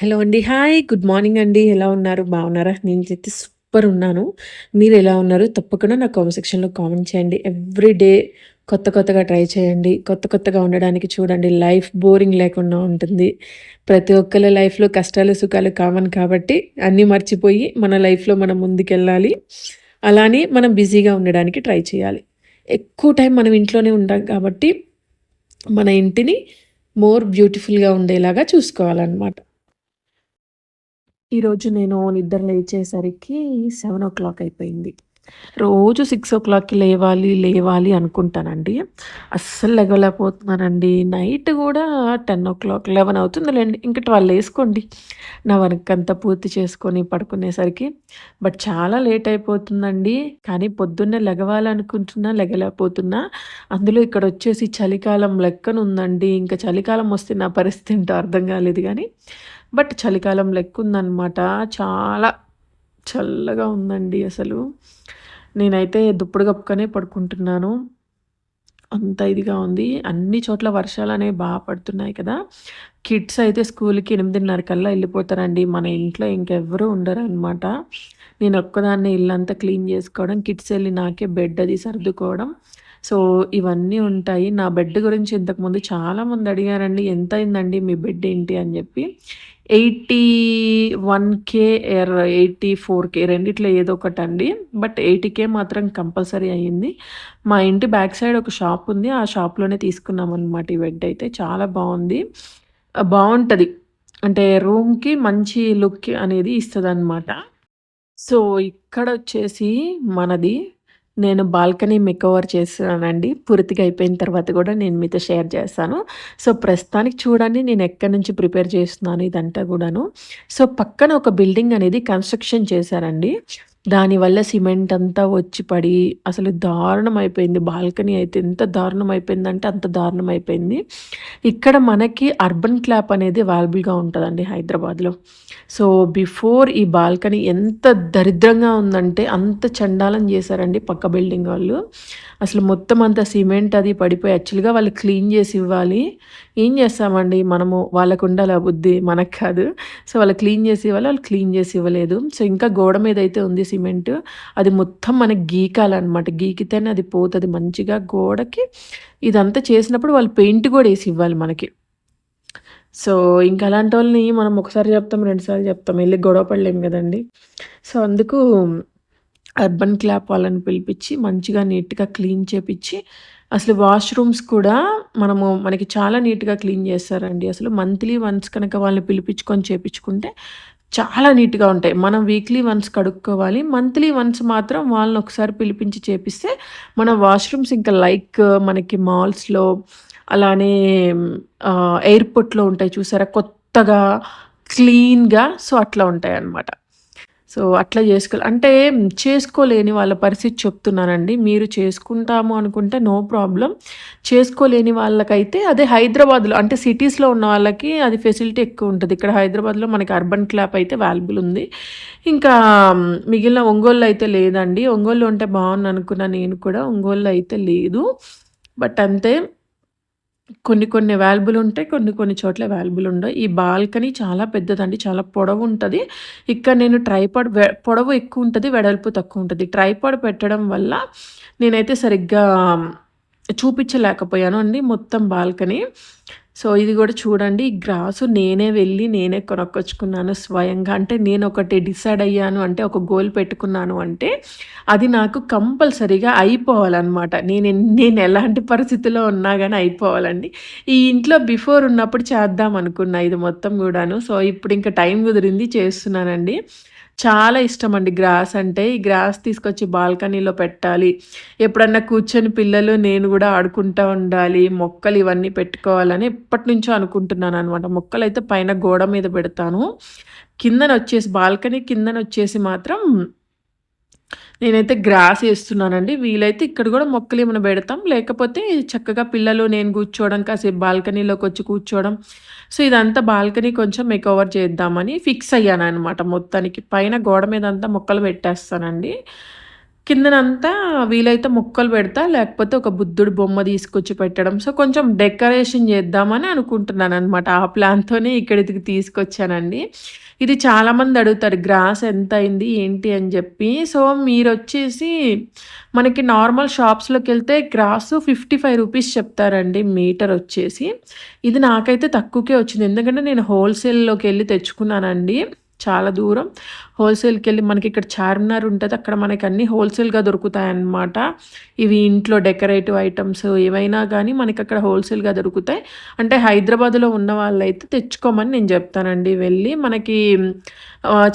Hello అండి. Hi. Good morning అండి. ఎలా ఉన్నారు? బాగున్నారా? నేనైతే సూపర్ ఉన్నాను. మీరు ఎలా ఉన్నారు? తప్పకుండా నా కామెంట్ సెక్షన్‌లో కామెంట్ చేయండి. ఎవ్రీ డే కొత్త కొత్తగా ట్రై చేయండి. కొత్త కొత్తగా ఉండడానికి చూడండి. లైఫ్ బోరింగ్ లేకుండా ఉంటుంది. ప్రతి ఒక్కరి లైఫ్‌లో కష్టాలు, సుఖాలు కామన్ కాబట్టి అన్నీ మర్చిపోయి మన లైఫ్‌లో మనం ముందుకెళ్ళాలి. అలానే మనం బిజీగా ఉండడానికి ట్రై చేయాలి. ఎక్కువ టైం మనం ఇంట్లోనే ఉంటాం కాబట్టి మన ఇంటిని మోర్ బ్యూటిఫుల్‌గా ఉండేలాగా చూసుకోవాలన్నమాట ఈరోజు నేను నిద్ర లేచేసరికి సెవెన్ ఓ క్లాక్ అయిపోయింది. రోజు సిక్స్ ఓ క్లాక్‌కి లేవాలి, లేవాలి అనుకుంటానండి. అస్సలు లెగలేకపోతున్నానండి నైట్ కూడా టెన్ ఓ క్లాక్ లెవెన్ అవుతుందిలేండి ఇంకా ట్వెల్వ్ వేసుకోండి నా వర్క్ అంతా పూర్తి చేసుకొని పడుకునేసరికి. బట్ చాలా లేట్ అయిపోతుందండి. కానీ పొద్దున్నే లెగవాలనుకుంటున్నా, లెగలేకపోతున్నా. అందులో ఇక్కడ వచ్చేసి చలికాలం లెక్కనుందండి. ఇంకా చలికాలం వస్తే నా పరిస్థితి ఏంటో అర్థం కాలేదు కానీ బట్ చలికాలం లెక్కుందనమాట. చాలా చల్లగా ఉందండి అసలు. నేనైతే దుప్పుడు కప్పుకనే పడుకుంటున్నాను. అంత ఇదిగా ఉంది. అన్ని చోట్ల వర్షాలు అనేవి బాగా పడుతున్నాయి కదా! కిడ్స్ అయితే స్కూల్‌కి 8:30 కల్లా వెళ్ళిపోతారండి మన ఇంట్లో ఇంకెవ్వరూ ఉండరనమాట. నేనొక్కదాన్నే ఇల్లంతా క్లీన్ చేసుకోవడం, కిడ్స్ వెళ్ళి నాకే బెడ్ అది సర్దుకోవడం. సో, ఇవన్నీ ఉంటాయి. నా బెడ్ గురించి ఇంతకుముందు చాలామంది అడిగారండి. ఎంత అయిందండి మీ బెడ్ ఏంటి అని చెప్పి eighty one K eighty four K రెండిట్లో ఏదో ఒకటి అండి బట్ ఎయిటీ కే మాత్రం కంపల్సరీ అయ్యింది. మా ఇంటి బ్యాక్ సైడ్ ఒక షాప్ ఉంది. ఆ షాప్‌లోనే తీసుకున్నాం అనమాట ఈ బెడ్ అయితే. చాలా బాగుంది బాగుంటుంది అంటే రూమ్‌కి మంచి లుక్ అనేది ఇస్తదనమాట. సో, ఇక్కడ వచ్చేసి మనది నేను బాల్కనీ మేకోవర్ చేస్తున్నానండి. పూర్తిగా అయిపోయిన తర్వాత కూడా నేను మీతో షేర్ చేస్తాను. సో, ప్రస్తుతానికి చూడండి నేను ఎక్కడి నుంచి ప్రిపేర్ చేస్తున్నాను ఇదంతా కూడాను. సో, పక్కన ఒక బిల్డింగ్ అనేది కన్‌స్ట్రక్షన్ చేశారండి. దానివల్ల సిమెంట్ అంతా వచ్చి పడి అసలు దారుణం అయిపోయింది. బాల్కనీ అయితే ఎంత దారుణం అయిపోయిందంటే అంత దారుణం అయిపోయింది. ఇక్కడ మనకి అర్బన్ క్లాప్ అనేది అవైలబుల్‌గా ఉంటుందండి హైదరాబాద్‌లో. సో, బిఫోర్ ఈ బాల్కనీ ఎంత దరిద్రంగా ఉందంటే అంత చండాలం చేశారండి పక్క బిల్డింగ్ వాళ్ళు. అసలు మొత్తం అంతా సిమెంట్ అది పడిపోయి యాక్చువల్‌గా వాళ్ళు క్లీన్ చేసి ఇవ్వాలి. ఏం చేస్తామండి మనము వాళ్ళకు ఉండాలి ఆ బుద్ధి మనకు కాదు. సో, వాళ్ళు క్లీన్ చేసి ఇవ్వాలి. వాళ్ళు క్లీన్ చేసి ఇవ్వలేదు. సో, ఇంకా గోడ మీద అయితే ఉంది సిమెంట్. అది మొత్తం మనకి గీకాలనమాట. గీకితేనే అది పోతుంది మంచిగా గోడకి. ఇదంతా చేసినప్పుడు వాళ్ళు పెయింట్ కూడా వేసి ఇవ్వాలి మనకి. సో, ఇంకలాంటి వాళ్ళని మనం ఒకసారి చెప్తాం, రెండుసార్లు చెప్తాం. వెళ్ళి గొడవ పడలేం కదండి సో, అందుకు అర్బన్ క్లాప్ వాళ్ళని పిలిపించి మంచిగా నీట్‌గా క్లీన్ చేపిచ్చి అసలు వాష్‌రూమ్స్ కూడా మనము మనకి చాలా నీట్‌గా క్లీన్ చేస్తారండి. అసలు మంత్లీ వన్స్ కనుక వాళ్ళని పిలిపించుకొని చేపించుకుంటే చాలా నీట్‌గా ఉంటాయి. మనం వీక్లీ వన్స్ కడుక్కోవాలి. మంత్లీ వన్స్ మాత్రం వాళ్ళని ఒకసారి పిలిపించి చేపిస్తే మన వాష్‌రూమ్స్ ఇంకా లైక్ మనకి మాల్స్‌లో అలానే ఎయిర్‌పోర్ట్‌లో ఉంటాయి చూసారా కొత్తగా, క్లీన్‌గా సో, అట్లా ఉంటాయి అన్నమాట సో, అట్లా చేసుకోవాలి. అంటే చేసుకోలేని వాళ్ళ పరిస్థితి చెప్తున్నానండి. మీరు చేసుకుంటాము అనుకుంటే నో ప్రాబ్లం చేసుకోలేని వాళ్ళకైతే అదే హైదరాబాద్‌లో అంటే సిటీస్‌లో ఉన్న వాళ్ళకి అది ఫెసిలిటీ ఎక్కువ ఉంటుంది ఇక్కడ హైదరాబాద్‌లో మనకి అర్బన్ క్లాప్ అయితే అవైలబుల్ ఉంది. ఇంకా మిగిలిన ఒంగోలు అయితే లేదండి. ఒంగోలు ఉంటే బాగుంది అనుకున్నా నేను కూడా. ఒంగోలు అయితే లేదు. బట్ అంతే. కొన్ని కొన్ని అవైలబుల్ ఉంటాయి. కొన్ని కొన్ని చోట్ల అవైలబుల్ ఉండవు. ఈ బాల్కనీ చాలా పెద్దదండి. చాలా పొడవు ఉంటుంది ఇక్కడ నేను ట్రైపాడ్ వె పొడవు ఉంటుంది వెడల్పు తక్కువ ఉంటుంది ట్రైపాడ్ పెట్టడం వల్ల నేనైతే సరిగ్గా చూపించలేకపోయాను అండి మొత్తం బాల్కనీ. సో, ఇది కూడా చూడండి. ఈ గ్రాసు నేనే వెళ్ళి నేనే కొనుక్కొచ్చుకున్నాను స్వయంగా. అంటే నేను ఒకటి డిసైడ్ అయ్యాను అంటే ఒక గోల్ పెట్టుకున్నాను అంటే అది నాకు కంపల్సరీగా అయిపోవాలనమాట. నేను నేను ఎలాంటి పరిస్థితిలో ఉన్నా కానీ అయిపోవాలండి. ఈ ఇంట్లో బిఫోర్ ఉన్నప్పుడు చేద్దాం అనుకున్నా ఇది మొత్తం కూడాను సో, ఇప్పుడు ఇంకా టైం కుదిరింది చేస్తున్నానండి. చాలా ఇష్టం అండి గ్రాస్ అంటే. ఈ గ్రాస్ తీసుకొచ్చి బాల్కనీలో పెట్టాలి. ఎప్పుడన్నా కూర్చొని పిల్లలు నేను కూడా ఆడుకుంటా ఉండాలి. మొక్కలు ఇవన్నీ పెట్టుకోవాలని ఎప్పటి నుంచో అనుకుంటున్నాను అనమాట మొక్కలు మొక్కలైతే పైన గోడ మీద పెడతాను. కిందన వచ్చేసి బాల్కనీ కిందన వచ్చేసి మాత్రం నేనైతే గ్రాస్ వేస్తున్నానండి వీలైతే ఇక్కడ కూడా మొక్కలు ఏమైనా పెడతాం లేకపోతే చక్కగా పిల్లలు, నేను కూర్చోవడం, కాసేపు బాల్కనీలోకి వచ్చి కూర్చోవడం. సో, ఇదంతా బాల్కనీ కొంచెం మేకోవర్ చేద్దామని ఫిక్స్ అయ్యాను అనమాట మొత్తానికి. పైన గోడ మీద అంతా మొక్కలు పెట్టేస్తానండి. కిందనంతా వీలైతే మొక్కలు పెడతా లేకపోతే ఒక బుద్ధుడు బొమ్మ తీసుకొచ్చి పెట్టడం. సో కొంచెం డెకరేషన్ చేద్దామని అనుకుంటున్నాను అనమాట ఆ ప్లాన్తోనే ఇక్కడికి తీసుకొచ్చానండి. ఇది చాలామంది అడుగుతారు గ్రాస్ ఎంత అయింది ఏంటి? అని చెప్పి. సో మీరు వచ్చేసి మనకి నార్మల్ షాప్స్లోకి వెళ్తే గ్రాసు ఫిఫ్టీ ఫైవ్ రూపీస్ చెప్తారండి మీటర్ వచ్చేసి ఇది నాకైతే తక్కువకే వచ్చింది. ఎందుకంటే నేను హోల్సేల్లోకి వెళ్ళి తెచ్చుకున్నానండి. చాలా దూరం. హోల్సేల్కి వెళ్ళి మనకి ఇక్కడ చార్మినార్ ఉంటుంది. అక్కడ మనకి అన్నీ హోల్సేల్గా దొరుకుతాయి అన్నమాట ఇవి ఇంట్లో డెకరేటివ్ ఐటమ్స్ ఏవైనా కానీ మనకి అక్కడ హోల్సేల్గా దొరుకుతాయి. అంటే హైదరాబాద్లో ఉన్న వాళ్ళైతే తెచ్చుకోమని నేను చెప్తానండి వెళ్ళి. మనకి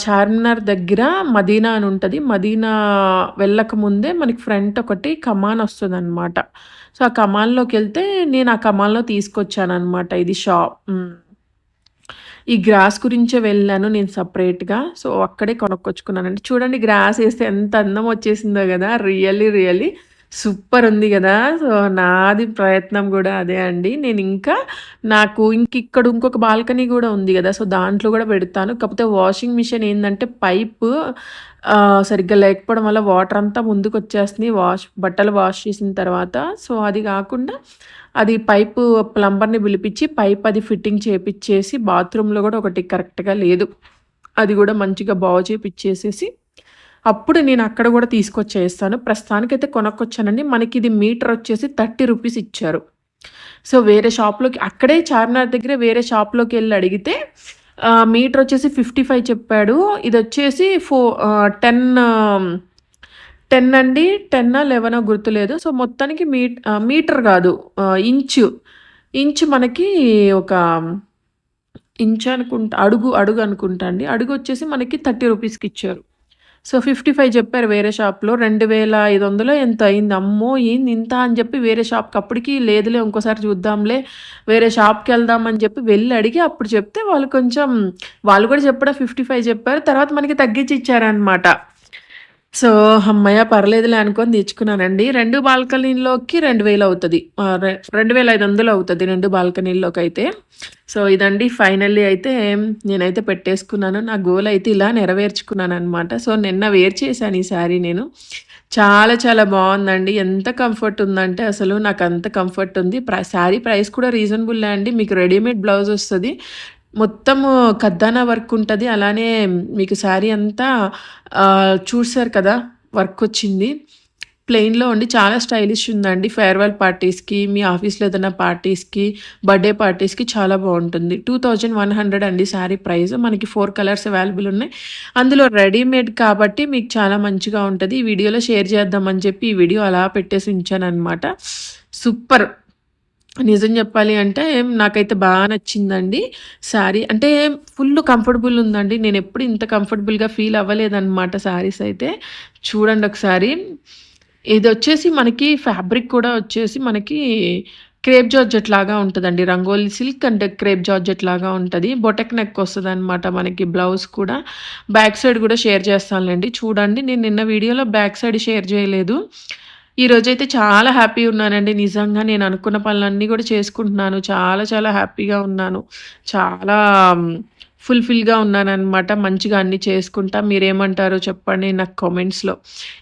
చార్మినార్ దగ్గర మదీనా అని ఉంటుంది. మదీనా వెళ్ళక ముందే మనకి ఫ్రంట్ ఒకటి కమాన్ వస్తుంది అనమాట సో ఆ కమాన్లోకి వెళ్తే నేను ఆ కమాన్లో తీసుకొచ్చాను అనమాట ఇది షాప్. ఈ గ్రాస్ గురించే వెళ్ళాను నేను సపరేట్‌గా. సో, అక్కడే కొనుక్కొచ్చుకున్నానండి. చూడండి గ్రాస్ వేస్తే ఎంత అందం వచ్చేసిందో కదా రియల్లీ, రియల్లీ సూపర్ ఉంది కదా సో, నాది ప్రయత్నం కూడా అదే అండి. నేను ఇంకా నాకు ఇంకిక్కడ ఇంకొక బాల్కనీ కూడా ఉంది కదా సో, దాంట్లో కూడా పెడతాను. కాకపోతే వాషింగ్ మిషన్ ఏంటంటే పైపు సరిగ్గా లేకపోవడం వల్ల వాటర్ అంతా ముందుకొచ్చేస్తుంది వాష్ బట్టలు వాష్ చేసిన తర్వాత. సో, అది కాకుండా అది పైపు ప్లంబర్‌ని పిలిపించి పైప్ అది ఫిట్టింగ్ చేపిచ్చేసి బాత్రూంలో కూడా ఒకటి కరెక్ట్‌గా లేదు. అది కూడా మంచిగా బాగు చేపిచ్చేసేసి అప్పుడు నేను అక్కడ కూడా తీసుకొచ్చేస్తాను. ప్రస్తుతానికైతే కొనుక్కొచ్చానండి. మనకి ఇది మీటర్ వచ్చేసి థర్టీ రూపీస్ ఇచ్చారు. సో, వేరే షాప్‌లోకి అక్కడే చార్మినార్ దగ్గర వేరే షాప్‌లోకి వెళ్ళి అడిగితే మీటర్ వచ్చేసి ఫిఫ్టీ ఫైవ్ చెప్పాడు. ఇది వచ్చేసి ఫో టెన్ టెన్ అండి. టెన్నా లెవెనో గుర్తులేదు సో మొత్తానికి మీ మీటర్ కాదు. ఇంచు. ఇంచు మనకి ఒక ఇంచు అనుకుంటా అడుగు అడుగు అనుకుంటా అండి. అడుగు వచ్చేసి మనకి థర్టీ రూపీస్కి ఇచ్చారు. సో ఫిఫ్టీ ఫైవ్ చెప్పారు వేరే షాప్లో. రెండు వేల ఐదు వందలు ఎంత అయింది? అమ్మో! ఏంది ఇంత అని చెప్పి వేరే షాప్కి అప్పటికి లేదులే ఇంకోసారి చూద్దాంలే వేరే షాప్కి వెళ్దామని చెప్పి వెళ్ళి అడిగి అప్పుడు చెప్తే వాళ్ళు కొంచెం వాళ్ళు కూడా చెప్పడం ఫిఫ్టీ ఫైవ్ చెప్పారు. తర్వాత మనకి తగ్గించి ఇచ్చారనమాట సో, అమ్మయ్య పర్లేదులే అనుకోని తెచ్చుకున్నానండి. రెండు బాల్కనీలోకి అవుతుంది రెండు వేల ఐదు వందలు అవుతుంది రెండు బాల్కనీల్లోకైతే. సో, ఇదండి ఫైనల్లీ అయితే నేనైతే పెట్టేసుకున్నాను. నా గోల్ అయితే ఇలా నెరవేర్చుకున్నాను అనమాట సో, నిన్న వేర్ చేశాను ఈ శారీ నేను. చాలా చాలా బాగుందండి ఎంత కంఫర్ట్ ఉందంటే అసలు నాకు అంత కంఫర్ట్ ఉంది. ప్ర శారీ ప్రైస్ కూడా రీజనబుల్ అండి. మీకు రెడీమేడ్ బ్లౌజ్ వస్తుంది మొత్తము కద్దానా వర్క్ ఉంటుంది. అలానే మీకు శారీ అంతా చూసారు కదా వర్క్ వచ్చింది. ప్లెయిన్లో ఉండి చాలా స్టైలిష్ ఉందండి. ఫేర్వెల్ పార్టీస్కి మీ ఆఫీస్లో ఏదైనా పార్టీస్కి బర్త్డే పార్టీస్కి చాలా బాగుంటుంది. టూ థౌజండ్ వన్ హండ్రెడ్ అండి శారీ ప్రైస్. మనకి ఫోర్ కలర్స్ అవైలబుల్ ఉన్నాయి. అందులో రెడీమేడ్ కాబట్టి మీకు చాలా మంచిగా ఉంటుంది. ఈ వీడియోలో షేర్ చేద్దామని చెప్పి ఈ వీడియో అలా పెట్టేసి ఉంచాను అనమాట సూపర్! నిజం చెప్పాలి అంటే నాకైతే బాగా నచ్చిందండి శారీ. అంటే ఫుల్ కంఫర్టబుల్ ఉందండి. నేను ఎప్పుడు ఇంత కంఫర్టబుల్గా ఫీల్ అవ్వలేదన్నమాట శారీస్ అయితే. చూడండి ఒకసారి. ఇది వచ్చేసి మనకి ఫ్యాబ్రిక్ కూడా వచ్చేసి మనకి క్రేప్ జార్జెట్ లాగా ఉంటుందండి. రంగోలీ సిల్క్ అంటే క్రేప్ జార్జెట్ లాగా ఉంటుంది. బొటెక్ నెక్ వస్తుంది అనమాట మనకి బ్లౌజ్ కూడా. బ్యాక్ సైడ్ కూడా షేర్ చేస్తానులేండి. చూడండి నేను నిన్న వీడియోలో బ్యాక్ సైడ్ షేర్ చేయలేదు. ఈరోజైతే చాలా హ్యాపీ ఉన్నానండి. నిజంగా నేను అనుకున్న పనులన్నీ కూడా చేసుకుంటున్నాను. చాలా చాలా హ్యాపీగా ఉన్నాను. చాలా ఫుల్ఫిల్గా ఉన్నానన్నమాట మంచిగా అన్నీ చేసుకుంటా. మీరేమంటారో చెప్పండి నాకు కామెంట్స్లో.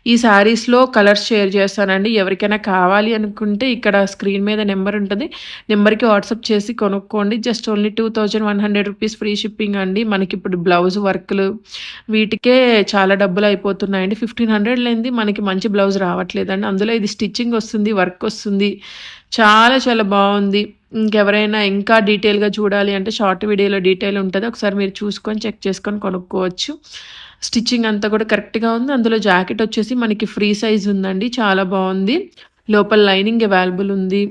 ఈ శారీస్లో కలర్స్ షేర్ చేస్తానండి. ఎవరికైనా కావాలి అనుకుంటే ఇక్కడ స్క్రీన్ మీద నెంబర్ ఉంటుంది. నెంబర్కి వాట్సాప్ చేసి కొనుక్కోండి. Just only two thousand one hundred rupees free shipping అండి. మనకి ఇప్పుడు బ్లౌజ్ వర్క్లు వీటికే చాలా డబ్బులు అయిపోతున్నాయండి. ఫిఫ్టీన్ హండ్రెడ్ లేనిది మనకి మంచి బ్లౌజ్ రావట్లేదండి. అందులో ఇది స్టిచ్చింగ్ వస్తుంది వర్క్ వస్తుంది. చాలా చాలా బాగుంది. ఇంకెవరైనా ఇంకా డీటెయిల్గా చూడాలి అంటే షార్ట్ వీడియోలో డీటెయిల్ ఉంటుంది. ఒకసారి మీరు చూసుకొని చెక్ చేసుకొని కొనుక్కోవచ్చు. స్టిచ్చింగ్ అంతా కూడా కరెక్ట్గా ఉంది. అందులో జాకెట్ వచ్చేసి మనకి ఫ్రీ సైజ్ ఉందండి. చాలా బాగుంది. లోపల లైనింగ్ అవైలబుల్ ఉంది.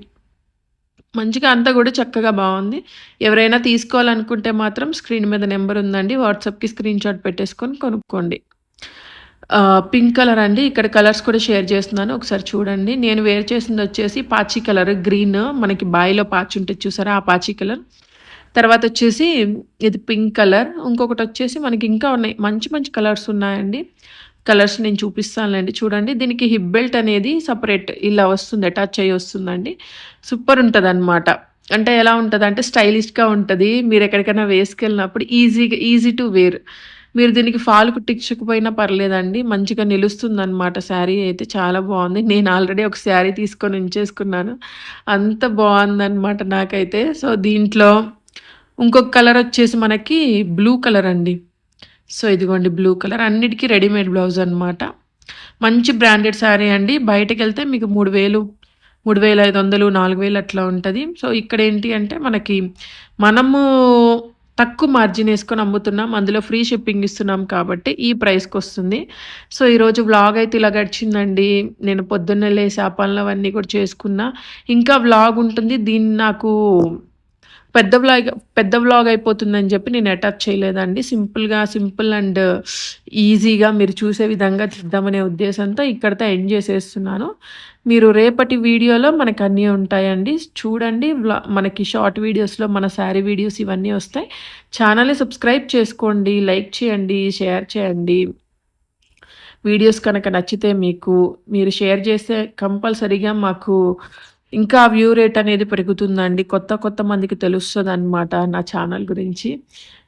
మంచిగా అంతా కూడా చక్కగా బాగుంది. ఎవరైనా తీసుకోవాలనుకుంటే మాత్రం స్క్రీన్ మీద నెంబర్ ఉందండి. వాట్సాప్కి స్క్రీన్ షాట్ పెట్టేసుకొని కొనుక్కోండి. పింక్ కలర్ అండి. ఇక్కడ కలర్స్ కూడా షేర్ చేస్తున్నాను. ఒకసారి చూడండి. నేను వేర్ చేసింది వచ్చేసి పాచి కలర్ గ్రీన్ మనకి బాయిలో పాచి ఉంటుంది చూసారా? ఆ పాచి కలర్ తర్వాత వచ్చేసి ఇది పింక్ కలర్ ఇంకొకటి వచ్చేసి మనకి ఇంకా ఉన్నాయి. మంచి మంచి కలర్స్ ఉన్నాయండి. కలర్స్ నేను చూపిస్తానులేండి. చూడండి. దీనికి హిప్ బెల్ట్ అనేది సపరేట్ ఇలా వస్తుంది అటాచ్ అయ్యి వస్తుందండి. సూపర్ ఉంటుంది అనమాట అంటే ఎలా ఉంటుంది అంటే స్టైలిష్గా ఉంటుంది. మీరు ఎక్కడికైనా వేసుకెళ్ళినప్పుడు ఈజీగా ఈజీ టు వేర్ మీరు దీనికి ఫాల్ కుట్టించకపోయినా పర్లేదండి. మంచిగా నిలుస్తుందనమాట శారీ అయితే చాలా బాగుంది. నేను ఆల్రెడీ ఒక శారీ తీసుకొని ఉంచేసుకున్నాను. అంత బాగుందన్నమాట నాకైతే. సో దీంట్లో ఇంకొక కలర్ వచ్చేసి మనకి బ్లూ కలర్ అండి. సో ఇదిగోండి బ్లూ కలర్. అన్నిటికీ రెడీమేడ్ బ్లౌజ్ అనమాట మంచి బ్రాండెడ్ శారీ అండి. బయటకు వెళ్తే మీకు మూడు వేలు మూడు వేల ఐదు వందలు నాలుగు వేలు అట్లా ఉంటుంది. సో ఇక్కడ ఏంటి అంటే మనకి మనము తక్కువ మార్జిన్ వేసుకొని అమ్ముతున్నాం అందులో ఫ్రీ షిప్పింగ్ ఇస్తున్నాం కాబట్టి ఈ ప్రైస్కి వస్తుంది. సో ఈరోజు వ్లాగ్ అయితే ఇలా గడిచిందండి. నేను పొద్దున్నే లేసి ఆ పనులు అవన్నీ కూడా చేసుకున్నా. ఇంకా వ్లాగ్ ఉంటుంది. దీన్ని నాకు పెద్ద వ్లాగ్ పెద్ద వ్లాగ్ అయిపోతుందని చెప్పి నేను అటాచ్ చేయలేదండి. సింపుల్గా సింపుల్ అండ్ ఈజీగా మీరు చూసే విధంగా చేద్దామనే ఉద్దేశంతో ఇక్కడితో ఎండ్ చేసేస్తున్నాను. మీరు రేపటి వీడియోలో మనకు అన్నీ ఉంటాయండి. చూడండి మనకి షార్ట్ వీడియోస్లో మన శారీ వీడియోస్ ఇవన్నీ వస్తాయి. ఛానల్ని సబ్స్క్రైబ్ చేసుకోండి లైక్ చేయండి షేర్ చేయండి. వీడియోస్ కనుక నచ్చితే మీకు మీరు షేర్ చేస్తే కంపల్సరీగా మాకు ఇంకా వ్యూ రేట్ అనేది పెరుగుతుందండి. కొత్త కొత్త మందికి తెలుస్తుంది అనమాట నా ఛానల్ గురించి.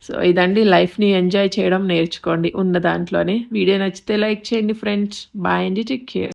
సో ఇదండి లైఫ్ని ఎంజాయ్ చేయడం నేర్చుకోండి ఉన్న దాంట్లోనే. వీడియో నచ్చితే లైక్ చేయండి ఫ్రెండ్స్ బాయ్ అండి. Take care